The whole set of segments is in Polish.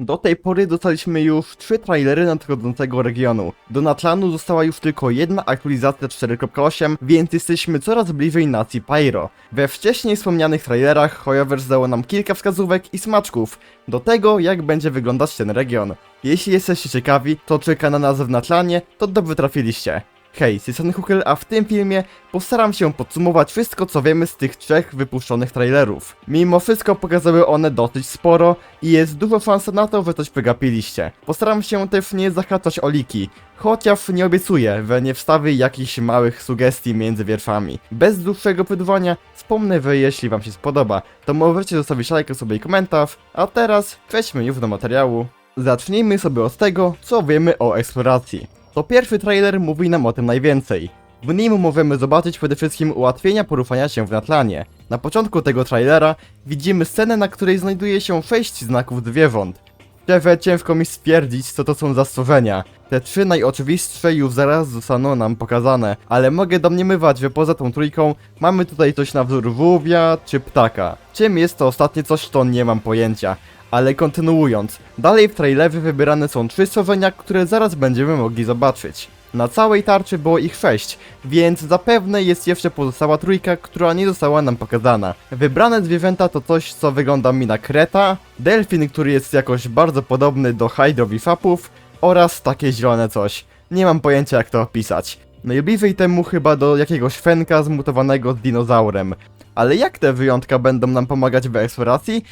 Do tej pory dostaliśmy już trzy trailery nadchodzącego regionu. Do Natlanu została już tylko jedna aktualizacja 4.8, więc jesteśmy coraz bliżej nacji Pyro. We wcześniej wspomnianych trailerach Hoyoverse dało nam kilka wskazówek i smaczków do tego, jak będzie wyglądać ten region. Jeśli jesteście ciekawi, to czeka na nas w Natlanie, to dobrze trafiliście. Hej, z Jason Hukel, a w tym filmie postaram się podsumować wszystko co wiemy z tych trzech wypuszczonych trailerów. Mimo wszystko pokazały one dosyć sporo i jest dużo szans na to, że coś przegapiliście. Postaram się też nie zahaczać o liki, chociaż nie obiecuję, że nie wstawię jakichś małych sugestii między wierszami. Bez dłuższego pytowania wspomnę, że jeśli wam się spodoba, to możecie zostawić lajka sobie i komentarz, a teraz przejdźmy już do materiału. Zacznijmy sobie od tego, co wiemy o eksploracji. To pierwszy trailer mówi nam o tym najwięcej. W nim możemy zobaczyć przede wszystkim ułatwienia poruszania się w Natlanie. Na początku tego trailera widzimy scenę, na której znajduje się 6 znaków zwierząt. Szczerze ciężko mi stwierdzić, co to są za stworzenia. Te trzy najoczywistsze już zaraz zostaną nam pokazane, ale mogę domniemywać, że poza tą trójką mamy tutaj coś na wzór żółwia czy ptaka. Czym jest to ostatnie coś, to nie mam pojęcia. Ale kontynuując, dalej w trailerze wybierane są trzy stworzenia, które zaraz będziemy mogli zobaczyć. Na całej tarczy było ich sześć, więc zapewne jest jeszcze pozostała trójka, która nie została nam pokazana. Wybrane zwierzęta to coś, co wygląda mi na kreta, delfin, który jest jakoś bardzo podobny do hydrowifapów oraz takie zielone coś. Nie mam pojęcia jak to opisać. Najbliżej temu chyba do jakiegoś fenka zmutowanego z dinozaurem. Ale jak te wyjątka będą nam pomagać w eksploracji?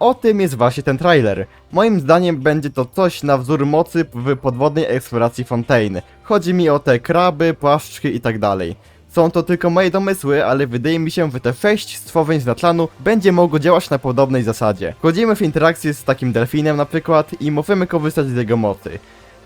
O tym jest właśnie ten trailer. Moim zdaniem będzie to coś na wzór mocy w podwodnej eksploracji Fontaine. Chodzi mi o te kraby, płaszczki i tak. Są to tylko moje domysły, ale wydaje mi się, że te 6 stworzeń z Natlanu będzie mogło działać na podobnej zasadzie. Wchodzimy w interakcję z takim delfinem na przykład i możemy korzystać z jego mocy.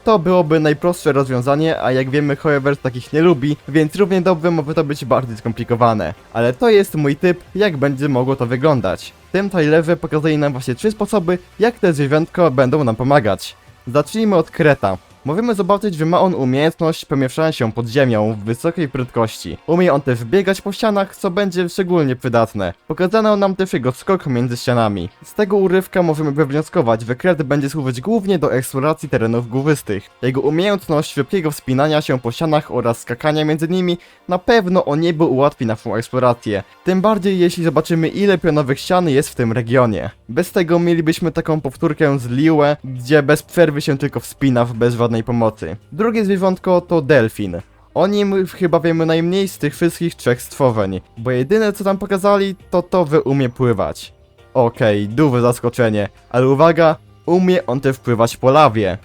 To byłoby najprostsze rozwiązanie, a jak wiemy Hoyoverse takich nie lubi, więc równie dobrze może to być bardziej skomplikowane. Ale to jest mój typ, jak będzie mogło to wyglądać. W tym trailerze pokazuje nam właśnie trzy sposoby, jak te zwierzątka będą nam pomagać. Zacznijmy od Kreta. Możemy zobaczyć, że ma on umiejętność przemieszczania się pod ziemią w wysokiej prędkości. Umie on też biegać po ścianach, co będzie szczególnie przydatne. Pokazano nam też jego skok między ścianami. Z tego urywka możemy wywnioskować, że Kret będzie służyć głównie do eksploracji terenów górzystych. Jego umiejętność szybkiego wspinania się po ścianach oraz skakania między nimi na pewno o niebo ułatwi naszą eksplorację. Tym bardziej jeśli zobaczymy ile pionowych ścian jest w tym regionie. Bez tego mielibyśmy taką powtórkę z Liue, gdzie bez przerwy się tylko wspina bez żadnej pomocy. Drugie zwierzątko to delfin. O nim chyba wiemy najmniej z tych wszystkich trzech stworzeń, bo jedyne co tam pokazali to to, że umie pływać. Okej, duże zaskoczenie, ale uwaga, umie on też pływać po lawie.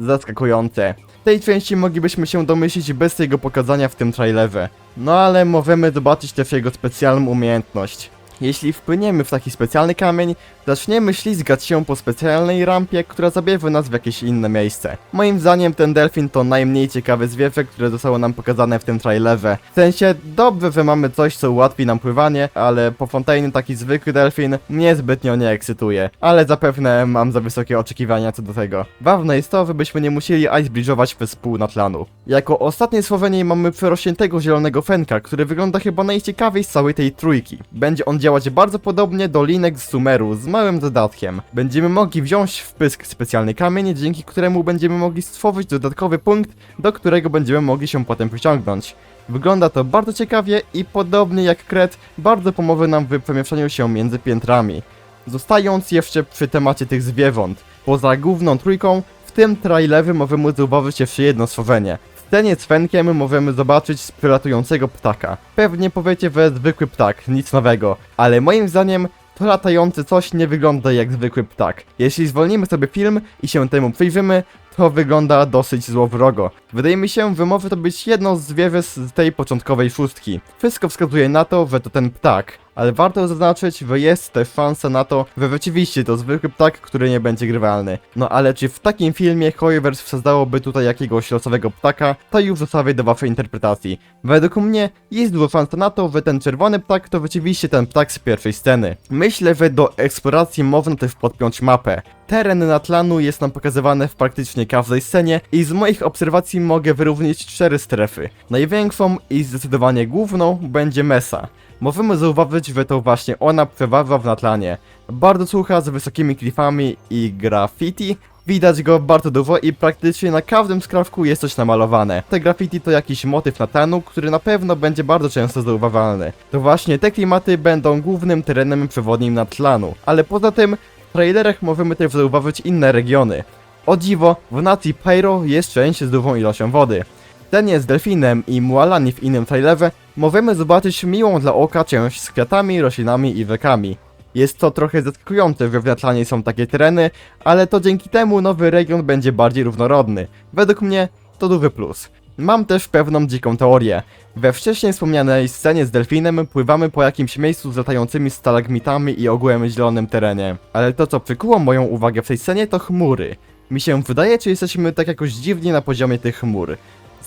Zaskakujące. Tej części moglibyśmy się domyślić bez jego pokazania w tym trailerze. No ale możemy zobaczyć też jego specjalną umiejętność. Jeśli wpłyniemy w taki specjalny kamień, zaczniemy ślizgać się po specjalnej rampie, która zabierze nas w jakieś inne miejsce. Moim zdaniem ten delfin to najmniej ciekawe zwierzę, które zostało nam pokazane w tym trailerze. W sensie, dobrze, że mamy coś, co ułatwi nam pływanie, ale po Fontaine taki zwykły delfin mnie zbytnio nie ekscytuje. Ale zapewne mam za wysokie oczekiwania co do tego. Ważne jest to, żebyśmy nie musieli ice bridge'ować przez pół Natlanu. Jako ostatnie stworzenie mamy przerośniętego zielonego fenka, który wygląda chyba najciekawiej z całej tej trójki. Będzie on działać bardzo podobnie do linek z Sumeru, z małym dodatkiem. Będziemy mogli wziąć w pysk specjalny kamień, dzięki któremu będziemy mogli stworzyć dodatkowy punkt, do którego będziemy mogli się potem pociągnąć. Wygląda to bardzo ciekawie i podobnie jak kret, bardzo pomoże nam w przemieszczaniu się między piętrami. Zostając jeszcze przy temacie tych zwierząt, poza główną trójką, w tym trailerze możemy zauważyć jeszcze jedno stworzenie. Scenie z Fenkiem możemy zobaczyć przelatującego ptaka. Pewnie powiecie, że zwykły ptak, nic nowego, ale moim zdaniem to latający coś nie wygląda jak zwykły ptak. Jeśli zwolnimy sobie film i się temu przyjrzymy, to wygląda dosyć złowrogo. Wydaje mi się, że może to być jedno z zwierzę z tej początkowej szóstki. Wszystko wskazuje na to, że to ten ptak. Ale warto zaznaczyć, że jest też szansa na to, że rzeczywiście to zwykły ptak, który nie będzie grywalny. No ale czy w takim filmie Hoyoverse wsadzałoby tutaj jakiegoś losowego ptaka, to już zostawię do waszej interpretacji. Według mnie jest dużo szansa na to, że ten czerwony ptak to rzeczywiście ten ptak z pierwszej sceny. Myślę, że do eksploracji można też podpiąć mapę. Teren Natlanu jest nam pokazywany w praktycznie każdej scenie i z moich obserwacji mogę wyróżnić cztery strefy. Największą i zdecydowanie główną będzie Mesa. Możemy zauważyć, że to właśnie ona przeważa w Natlanie. Bardzo sucha, z wysokimi klifami i graffiti. Widać go bardzo dużo i praktycznie na każdym skrawku jest coś namalowane. Te graffiti to jakiś motyw Natlanu, który na pewno będzie bardzo często zauważalny. To właśnie te klimaty będą głównym terenem przewodnim Natlanu. Ale poza tym, w trailerach możemy też zauważyć inne regiony. O dziwo, w nacji Pyro jest część z dużą ilością wody. Ten jest delfinem i Mualani w innym trailerze możemy zobaczyć miłą dla oka część z kwiatami, roślinami i rzekami. Jest to trochę zaskakujące, że w Natlanie są takie tereny, ale to dzięki temu nowy region będzie bardziej różnorodny. Według mnie to duży plus. Mam też pewną dziką teorię. We wcześniej wspomnianej scenie z delfinem pływamy po jakimś miejscu z latającymi stalagmitami i ogółem zielonym terenie. Ale to co przykuło moją uwagę w tej scenie to chmury. Mi się wydaje, czy jesteśmy tak jakoś dziwnie na poziomie tych chmur.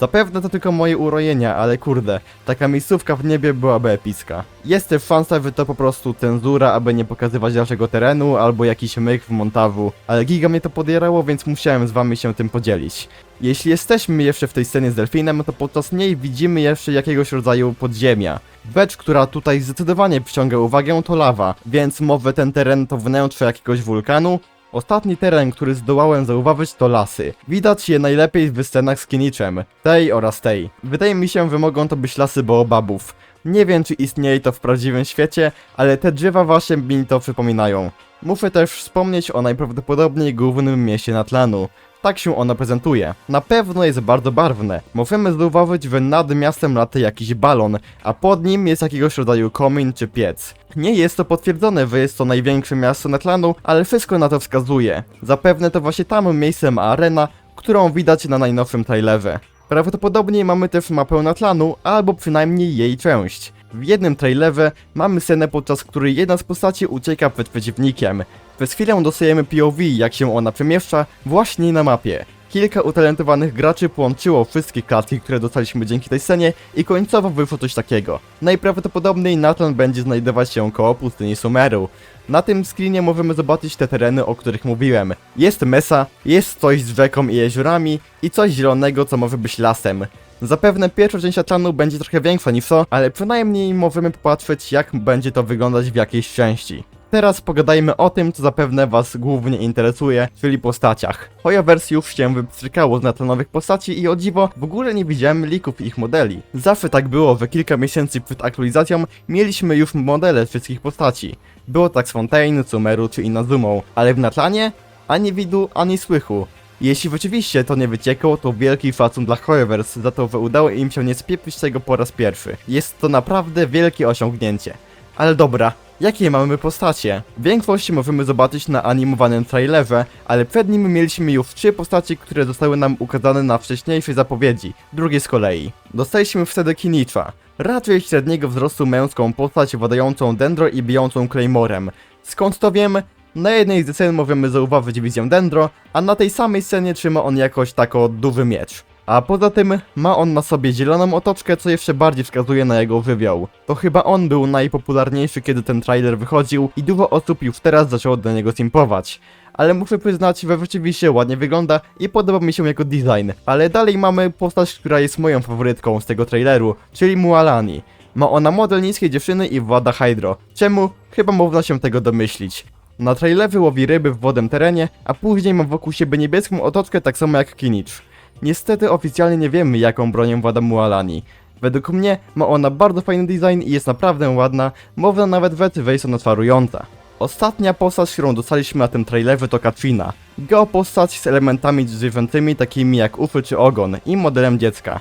Zapewne to tylko moje urojenia, ale kurde, taka miejscówka w niebie byłaby epicka. Jest też szansa, że to po prostu cenzura, aby nie pokazywać naszego terenu, albo jakiś myk w montażu, ale giga mnie to podjerało, więc musiałem z wami się tym podzielić. Jeśli jesteśmy jeszcze w tej scenie z delfinem, to podczas niej widzimy jeszcze jakiegoś rodzaju podziemia. Becz, która tutaj zdecydowanie przyciąga uwagę, to lawa, więc może ten teren to wnętrze jakiegoś wulkanu, Ostatni teren, który zdołałem zauważyć to lasy. Widać je najlepiej w scenach z Kiniczem, tej oraz tej. Wydaje mi się, że mogą to być lasy baobabów. Nie wiem, czy istnieje to w prawdziwym świecie, ale te drzewa właśnie mi to przypominają. Muszę też wspomnieć o najprawdopodobniej głównym mieście Natlanu. Tak się ono prezentuje. Na pewno jest bardzo barwne. Możemy zauważyć, że nad miastem lata jakiś balon, a pod nim jest jakiegoś rodzaju komin czy piec. Nie jest to potwierdzone, że jest to największe miasto Natlanu, ale wszystko na to wskazuje. Zapewne to właśnie tam miejsce ma arena, którą widać na najnowszym trailerze. Prawdopodobnie mamy też mapę Natlanu, albo przynajmniej jej część. W jednym trailerze mamy scenę, podczas której jedna z postaci ucieka przed przeciwnikiem. Przez chwilę dostajemy POV, jak się ona przemieszcza właśnie na mapie. Kilka utalentowanych graczy połączyło wszystkie klatki, które dostaliśmy dzięki tej scenie i końcowo wyszło coś takiego. Najprawdopodobniej Natlan będzie znajdować się koło pustyni Sumeru. Na tym screenie możemy zobaczyć te tereny, o których mówiłem. Jest mesa, jest coś z rzeką i jeziorami i coś zielonego, co może być lasem. Zapewne pierwsza część Atlanu będzie trochę większa niż to, ale przynajmniej możemy popatrzeć jak będzie to wyglądać w jakiejś części. Teraz pogadajmy o tym, co zapewne was głównie interesuje, czyli postaciach. Hoyoverse już się wypstrykało z natlanowych postaci i o dziwo w ogóle nie widziałem lików ich modeli. Zawsze tak było, że kilka miesięcy przed aktualizacją mieliśmy już modele wszystkich postaci. Było tak z Fontaine, Sumeru czy Inazumą, ale w Natlanie ani widu, ani słychu. Jeśli rzeczywiście to nie wyciekło, to wielki szacun dla Hoyoverse za to, że udało im się nie spieprzyć tego po raz pierwszy. Jest to naprawdę wielkie osiągnięcie. Ale dobra, jakie mamy postacie? Większość możemy zobaczyć na animowanym trailerze, ale przed nim mieliśmy już trzy postacie, które zostały nam ukazane na wcześniejszej zapowiedzi, drugie z kolei. Dostaliśmy wtedy Kinicza, raczej średniego wzrostu męską postać władającą Dendro i bijącą Claymorem. Skąd to wiem? Na jednej z scen możemy zauważyć wizję Dendro, a na tej samej scenie trzyma on jakoś tako duży miecz. A poza tym ma on na sobie zieloną otoczkę, co jeszcze bardziej wskazuje na jego żywioł. To chyba on był najpopularniejszy, kiedy ten trailer wychodził i dużo osób już teraz zaczęło do niego simpować. Ale muszę przyznać, że rzeczywiście ładnie wygląda i podoba mi się jego design. Ale dalej mamy postać, która jest moją faworytką z tego traileru, czyli Mualani. Ma ona model niskiej dziewczyny i włada Hydro. Czemu? Chyba można się tego domyślić. Na trailerze łowi ryby w wodnym terenie, a później ma wokół siebie niebieską otoczkę tak samo jak Kinicz. Niestety oficjalnie nie wiemy jaką bronią włada Mualani. Według mnie ma ona bardzo fajny design i jest naprawdę ładna, można nawet wety wejść ona czarująca. Ostatnia postać, którą dostaliśmy na tym trailerze to Katrina. Geopostać z elementami zwierzętymi takimi jak ufy czy ogon i modelem dziecka.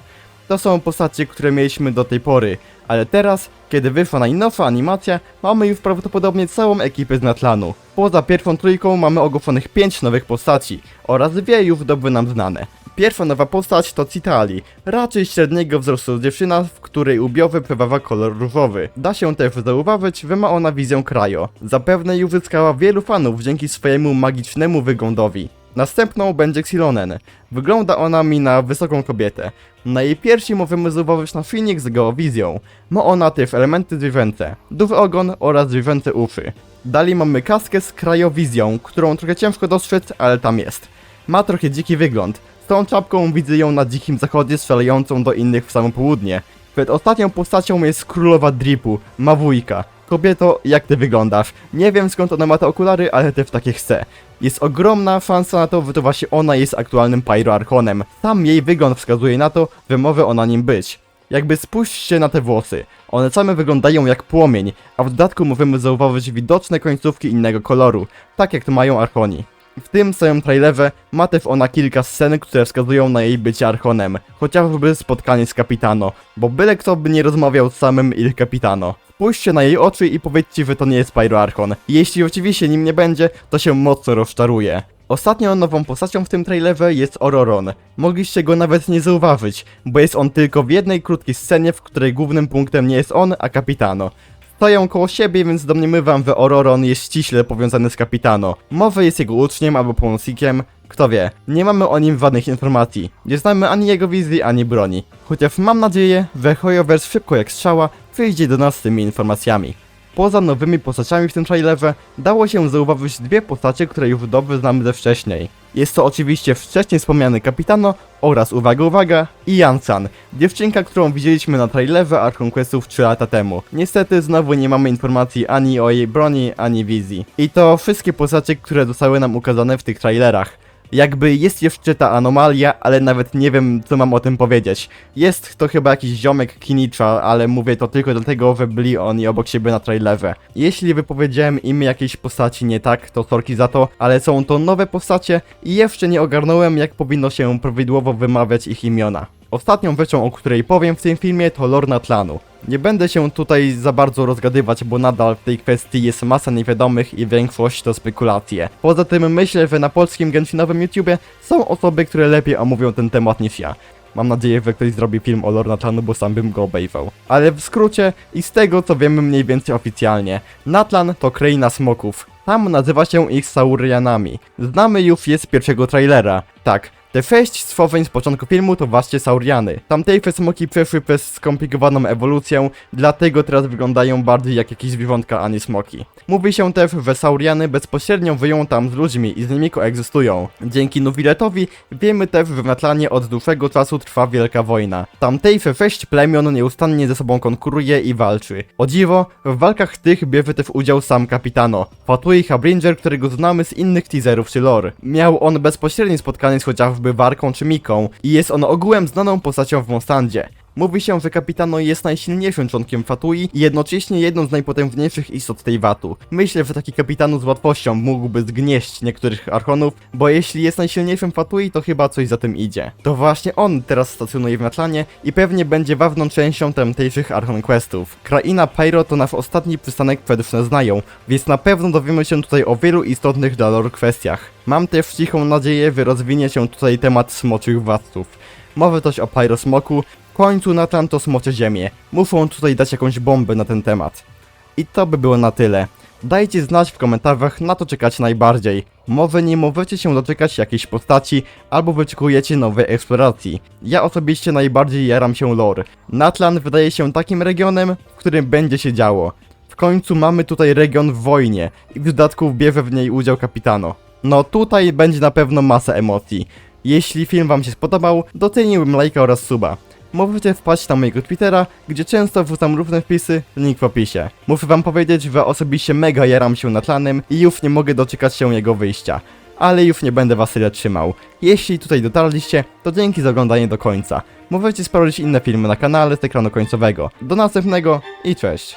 To są postacie, które mieliśmy do tej pory, ale teraz, kiedy wyszła najnowsza animacja, mamy już prawdopodobnie całą ekipę z Natlanu. Poza pierwszą trójką mamy ogłoszonych 5 nowych postaci oraz dwie już dobrze nam znane. Pierwsza nowa postać to Citali, raczej średniego wzrostu dziewczyna, w której ubiowy przeważa kolor różowy. Da się też zauważyć, że ma ona wizję krajo. Zapewne już uzyskała wielu fanów dzięki swojemu magicznemu wyglądowi. Następną będzie Xilonen. Wygląda ona mi na wysoką kobietę. Na jej piersi możemy zauważyć na Phoenix z geowizją. Ma ona też elementy zwierzęce, duży ogon oraz zwierzęce uszy. Dalej mamy kaskę z krajowizją, którą trochę ciężko dostrzec, ale tam jest. Ma trochę dziki wygląd. Tą czapką widzę ją na dzikim zachodzie strzelającą do innych w samo południe. Przed ostatnią postacią jest królowa Dripu, Mawujka. Kobieto, jak ty wyglądasz? Nie wiem skąd ona ma te okulary, ale też takie chce. Jest ogromna szansa na to, że to właśnie ona jest aktualnym Pyroarchonem. Sam jej wygląd wskazuje na to, że może ona nim być. Jakby spójrzcie na te włosy. One same wyglądają jak płomień, a w dodatku możemy zauważyć widoczne końcówki innego koloru, tak jak to mają Archoni. W tym samym trailerze ma też ona kilka scen, które wskazują na jej bycie Archonem, chociażby spotkanie z Capitano, bo byle kto by nie rozmawiał z samym Il Capitano. Spójrzcie na jej oczy i powiedzcie, że to nie jest Pyroarchon. Jeśli oczywiście nim nie będzie, to się mocno rozczaruje. Ostatnią nową postacią w tym trailerze jest Ororon. Mogliście go nawet nie zauważyć, bo jest on tylko w jednej krótkiej scenie, w której głównym punktem nie jest on, a Capitano. Stoją koło siebie, więc domniemywam, że Ororon jest ściśle powiązany z Capitano. Może jest jego uczniem albo pomocnikiem, kto wie. Nie mamy o nim żadnych informacji. Nie znamy ani jego wizji, ani broni. Chociaż mam nadzieję, że Hoyoverse szybko jak strzała wyjdzie do nas z tymi informacjami. Poza nowymi postaciami w tym trailerze, dało się zauważyć dwie postacie, które już dobrze znamy ze wcześniej. Jest to oczywiście wcześniej wspomniany Capitano oraz, uwaga, uwaga, Ian-san, dziewczynka, którą widzieliśmy na trailerze Archon Questów 3 lata temu. Niestety znowu nie mamy informacji ani o jej broni, ani wizji. I to wszystkie postacie, które zostały nam ukazane w tych trailerach. Jakby jest jeszcze ta anomalia, ale nawet nie wiem, co mam o tym powiedzieć. Jest to chyba jakiś ziomek Kinicza, ale mówię to tylko dlatego, że byli oni obok siebie na trailerze. Jeśli wypowiedziałem imię jakiejś postaci nie tak, to sorki za to, ale są to nowe postacie i jeszcze nie ogarnąłem, jak powinno się prawidłowo wymawiać ich imiona. Ostatnią rzeczą, o której powiem w tym filmie, to Lorna Tlanu. Nie będę się tutaj za bardzo rozgadywać, bo nadal w tej kwestii jest masa niewiadomych i większość to spekulacje. Poza tym myślę, że na polskim genshinowym YouTubie są osoby, które lepiej omówią ten temat niż ja. Mam nadzieję, że ktoś zrobi film o Lorna Tlanu, bo sam bym go obejrzał. Ale w skrócie i z tego co wiemy mniej więcej oficjalnie, Natlan to kraina smoków. Tam nazywa się ich Saurianami. Znamy już je z pierwszego trailera. Tak, te sześć stworzeń z początku filmu to właśnie Sauriany. Tamtejsze smoki przeszły przez skomplikowaną ewolucję, dlatego teraz wyglądają bardziej jak jakieś zwierzątka, a nie smoki. Mówi się też, że Sauriany bezpośrednio wyją tam z ludźmi i z nimi koegzystują. Dzięki Nuviletowi wiemy też, że w Natlanie od dłuższego czasu trwa wielka wojna. Tamtejsze sześć plemion nieustannie ze sobą konkuruje i walczy. O dziwo, w walkach tych bierze też udział sam Capitano, Fatui Habringer, którego znamy z innych teaserów czy lore. Miał on bezpośrednie spotkanie z chociażby Warką czy Miką i jest on ogółem znaną postacią w Monstandzie. Mówi się, że Capitano jest najsilniejszym członkiem Fatui i jednocześnie jedną z najpotężniejszych istot tej watu. Myślę, że taki Capitano z łatwością mógłby zgnieść niektórych archonów, bo jeśli jest najsilniejszym Fatui, to chyba coś za tym idzie. To właśnie on teraz stacjonuje w Natlanie i pewnie będzie ważną częścią tamtejszych Archon Questów. Kraina Pyro to nasz ostatni przystanek przed znają, więc na pewno dowiemy się tutaj o wielu istotnych dla lore kwestiach. Mam też cichą nadzieję, że rozwinie się tutaj temat smoczych władców. Mowy coś o Pyrosmoku, końcu Nathan to smocze ziemię. Muszą tutaj dać jakąś bombę na ten temat. I to by było na tyle. Dajcie znać w komentarzach na to czekacie najbardziej. Może nie możecie się doczekać jakiejś postaci, albo wyczekujecie nowej eksploracji. Ja osobiście najbardziej jaram się lore. Natlan wydaje się takim regionem, w którym będzie się działo. W końcu mamy tutaj region w wojnie i w dodatku bierze w niej udział kapitano. No tutaj będzie na pewno masa emocji. Jeśli film wam się spodobał, doceniłbym lajka oraz suba. Możecie wpaść na mojego Twittera, gdzie często wrzucam różne wpisy, link w opisie. Muszę wam powiedzieć, że osobiście mega jaram się Natlanem i już nie mogę doczekać się jego wyjścia. Ale już nie będę was tyle trzymał. Jeśli tutaj dotarliście, to dzięki za oglądanie do końca. Możecie sprawdzić inne filmy na kanale z ekranu końcowego. Do następnego i cześć!